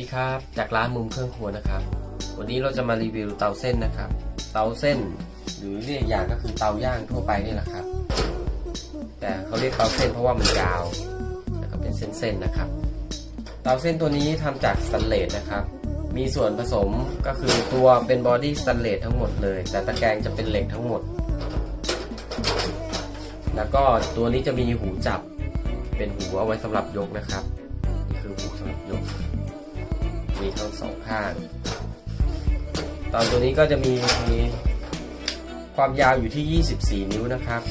ดีครับ จากร้านมุมเครื่องครัวนะครับ วันนี้เราจะมารีวิวเตาเส้นนะครับ เตาเส้น หรือเรียกอย่างก็คือเตาย่างทั่วไปนี่แหละครับ แต่เขาเรียกเตาเส้นเพราะว่ามันยาวแล้วก็เป็นเส้นๆนะครับ เตาเส้นตัวนี้ทำจากสแตนเลสนะครับ มีส่วนผสมก็คือตัวเป็นบอดี้สแตนเลสทั้งหมดเลย แต่ตะแกรงจะเป็นเหล็กทั้งหมด แล้วก็ตัวนี้จะมีหูจับ เป็นหูเอาไว้สำหรับยกนะครับ นี่คือหูสำหรับยก มีทั้งสองข้าง ตอนตัวนี้ก็จะมีความยาวอยู่ที่ 24 นิ้วนะครับ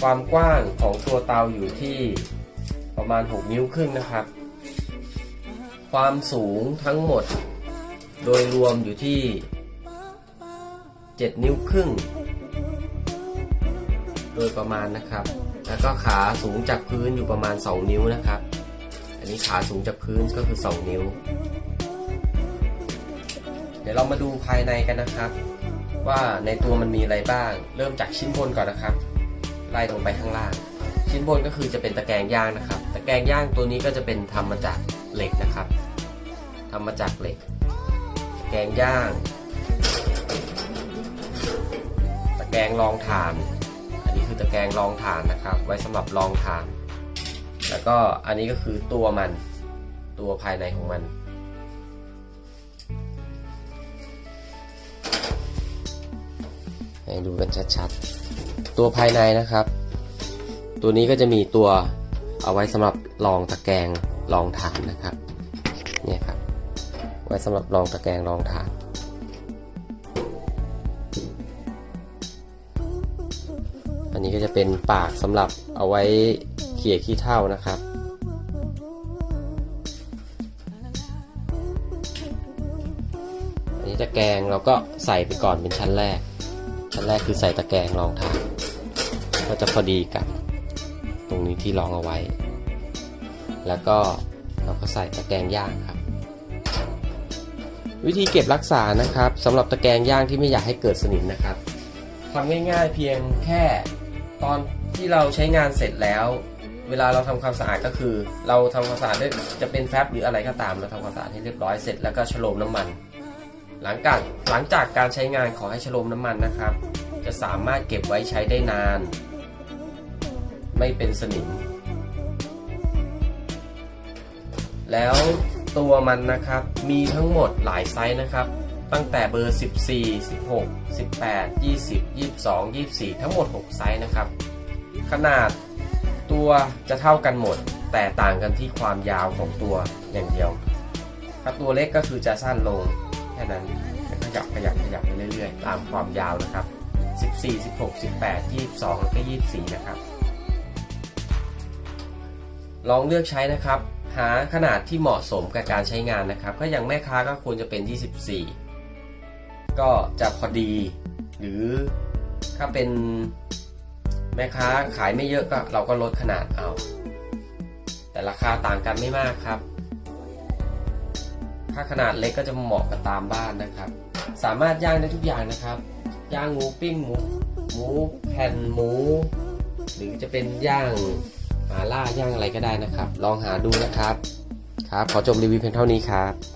ความกว้างของตัวเตาอยู่ที่ประมาณ 6 นิ้วครึ่งนะครับ ความสูงทั้งหมด โดยรวมอยู่ที่ 7 นิ้วครึ่ง โดยประมาณนะครับ แล้วก็ขาสูงจากพื้นอยู่ประมาณ 2 นิ้วนะครับ อันนี้ขาสูงจากพื้นก็คือ 2 นิ้ว ดี๋ยวเรามาดูภายในกันนะครับ ว่าในตัวมันมีอะไรบ้าง เริ่มจากชิ้นบนก่อนนะครับ ไล่ลงไปข้างล่าง ชิ้นบนก็คือจะเป็นตะแกรงย่างนะครับ ตะแกรงย่างตัวนี้ก็จะเป็นทำมาจากเหล็กนะครับทำมาจากเหล็ก ตะแกรงย่าง ตะแกรงรองถ่าน อันนี้คือตะแกรงรองถ่านนะครับ ไว้สำหรับรองถ่าน แล้วก็อันนี้ก็คือตัวมัน ตัวภายในของมัน ให้ดูกันชัดๆ ตัวภายในนะครับ ตัวนี้ก็จะมีตัวเอาไว้สำหรับรองตะแกรงรองฐานนะครับเนี่ยครับ ไว้สำหรับรองตะแกรงรองฐาน อันนี้ก็จะเป็นปากสำหรับเอาไว้เขี่ยขี้เถ้านะครับอันนี้ตะแกรงเราก็ใส่ไปก่อนเป็นชั้นแรก ชั้นแรกคือใส่ตะแกรงรองเท้าก็จะพอดีกับตรงนี้ที่รองเอาไว้ แล้วก็เราก็ใส่ตะแกรงย่างครับ วิธีเก็บรักษานะครับสำหรับตะแกรงย่างที่ไม่อยากให้เกิดสนิมนะครับทำง่ายๆเพียงแค่ตอนที่เราใช้งานเสร็จแล้ว เวลาเราทำความสะอาดก็คือ เราทำความสะอาดด้วยจะเป็นแฟบหรืออะไรก็ตามเราทำความสะอาดให้เรียบร้อยเสร็จแล้วก็ฉโลมน้ำมัน หลังจากหลังจากการใช้งานขอให้ฉโลมน้ำมันนะครับ จะสามารถเก็บไว้ใช้ได้นาน ไม่เป็นสนิม แล้วตัวมันนะครับมีทั้งหมดหลายไซส์นะครับ ตั้งแต่เบอร์ 14 16 18 20 22 24 ทั้งหมด 6 ไซส์นะครับ ขนาดตัวจะเท่ากันหมด แต่ต่างกันที่ความยาวของตัวอย่างเดียว ถ้าตัวเล็กก็คือจะสั้นลง แค่นั้นขยับขยับขยับไปเรื่อยๆ ตามความยาวนะครับ 14 16 18 22 แล้วก็ 24 นะครับ ลองเลือกใช้นะครับ หาขนาดที่เหมาะสมกับการใช้งานนะครับ ก็อย่างแม่ค้าก็ควรจะเป็น 24 ก็จะพอดี หรือถ้าเป็นแม่ค้าขายไม่เยอะก็เราก็ลดขนาดเอา แต่ราคาต่างกันไม่มากครับ ถ้าขนาดเล็กก็จะเหมาะกับตามบ้านนะครับ สามารถย่างได้ทุกอย่างนะครับ ย่างหมูปิ้งหมูหมูแผ่นหมู หรือจะเป็นย่างหมาล่าย่างอะไรก็ได้นะครับ ลองหาดูนะครับ ครับ ขอจบรีวิวเพียงเท่านี้ครับ